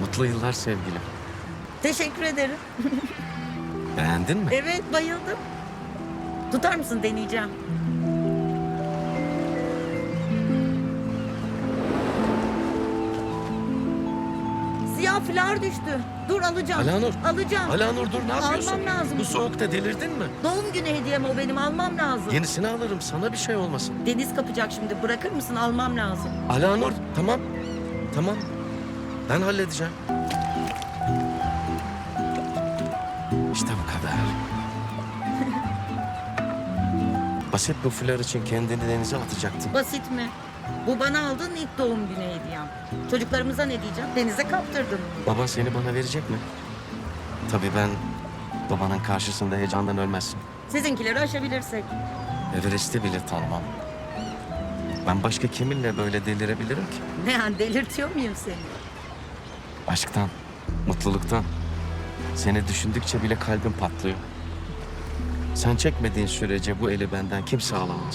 Mutlu yıllar sevgilim. Teşekkür ederim. Beğendin mi? Evet bayıldım. Tutar mısın deneyeceğim. Siyah flar düştü. Dur alacağım. Alanur. Alacağım. Alanur dur ne yapıyorsun? Almam lazım. Bu soğukta delirdin mi? Doğum günü hediyem o benim almam lazım. Yenisini alırım sana bir şey olmasın. Deniz kapacak şimdi. Bırakır mısın? Almam lazım. Alanur tamam. Tamam. Ben halledeceğim. İşte bu kadar. Basit bu flar için kendini denize atacaktın. Basit mi? Bu bana aldığın ilk doğum günü hediyem. Çocuklarımıza ne diyeceğim? Denize kaptırdım. Baban seni bana verecek mi? Tabii ben babanın karşısında heyecandan ölmezsin. Sizinkileri aşabilirsek. Everest'i bile tanımam. Ben başka kiminle böyle delirebilirim ki? Ne yani delirtiyor muyum seni? Aşktan, mutluluktan. Seni düşündükçe bile kalbim patlıyor. Sen çekmediğin sürece bu eli benden kimse alamaz.